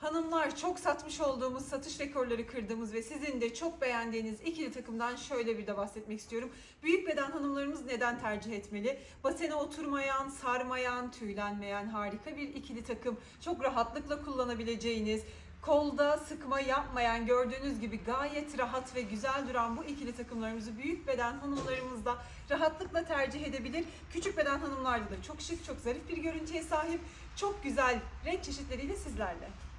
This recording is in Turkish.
Hanımlar çok satmış olduğumuz, satış rekorları kırdığımız ve sizin de çok beğendiğiniz ikili takımdan şöyle bir de bahsetmek istiyorum. Büyük beden hanımlarımız neden tercih etmeli? Basene oturmayan, sarmayan, tüylenmeyen harika bir ikili takım. Çok rahatlıkla kullanabileceğiniz, kolda sıkma yapmayan gördüğünüz gibi gayet rahat ve güzel duran bu ikili takımlarımızı büyük beden hanımlarımız da rahatlıkla tercih edebilir. Küçük beden hanımlarda da çok şık, çok zarif bir görüntüye sahip. Çok güzel renk çeşitleriyle sizlerle.